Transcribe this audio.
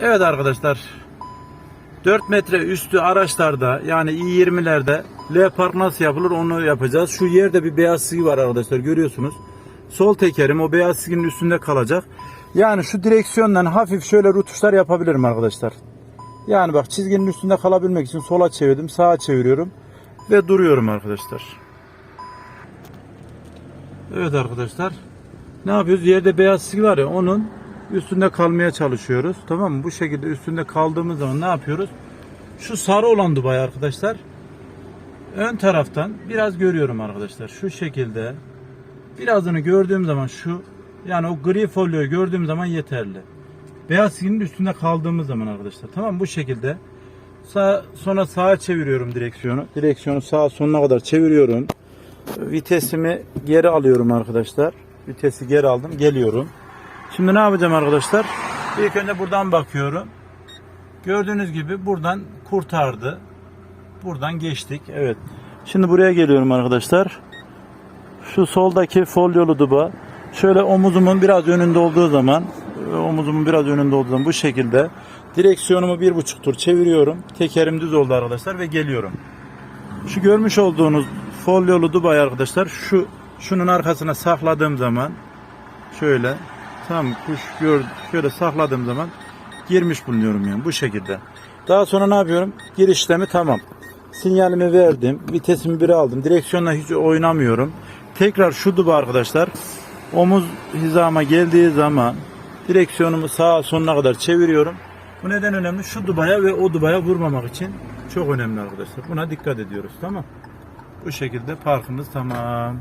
Evet arkadaşlar 4 metre üstü araçlarda yani i20'lerde L park nasıl yapılır onu yapacağız. Şu yerde bir beyaz çizgi var arkadaşlar görüyorsunuz. Sol tekerim o beyaz çizginin üstünde kalacak. Yani şu direksiyondan hafif şöyle rutuşlar yapabilirim arkadaşlar. Yani bak çizginin üstünde kalabilmek için sola çevirdim sağa çeviriyorum ve duruyorum arkadaşlar. Evet arkadaşlar ne yapıyoruz? Yerde beyaz çizgi var ya onun üstünde kalmaya çalışıyoruz. Tamam mı? Bu şekilde üstünde kaldığımız zaman ne yapıyoruz? Şu sarı olan Dubai arkadaşlar ön taraftan biraz görüyorum arkadaşlar. Şu şekilde birazını gördüğüm zaman şu yani o gri folyoyu gördüğüm zaman yeterli. Beyaz çizginin üstünde kaldığımız zaman arkadaşlar. Tamam mı? bu şekilde. Sağ, sonra sağa çeviriyorum direksiyonu. Direksiyonu sağa sonuna kadar çeviriyorum. Vitesimi geri alıyorum arkadaşlar. Vitesi geri aldım. Geliyorum. Şimdi ne yapacağım arkadaşlar? İlk önce buradan bakıyorum. Gördüğünüz gibi buradan kurtardı. Buradan geçtik. Evet. Şimdi buraya geliyorum arkadaşlar. Şu soldaki folyolu duba şöyle omuzumun biraz önünde olduğu zaman omuzumun biraz önünde olduğu zaman bu şekilde direksiyonumu bir buçuk tur çeviriyorum. Tekerim düz oldu arkadaşlar ve geliyorum. Şu görmüş olduğunuz folyolu Dubai arkadaşlar şu şunun arkasına sakladığım zaman şöyle tam kuş gör, şöyle sakladığım zaman girmiş bulunuyorum yani bu şekilde. Daha sonra ne yapıyorum? Giriş işlemi tamam. Sinyalimi verdim. Vitesimi bire aldım. Direksiyonla hiç oynamıyorum. Tekrar şu duba arkadaşlar. Omuz hizama geldiği zaman direksiyonumu sağa sonuna kadar çeviriyorum. Bu neden önemli? Şu dubaya ve o dubaya vurmamak için çok önemli arkadaşlar. Buna dikkat ediyoruz. Tamam. Bu şekilde parkımız tamam.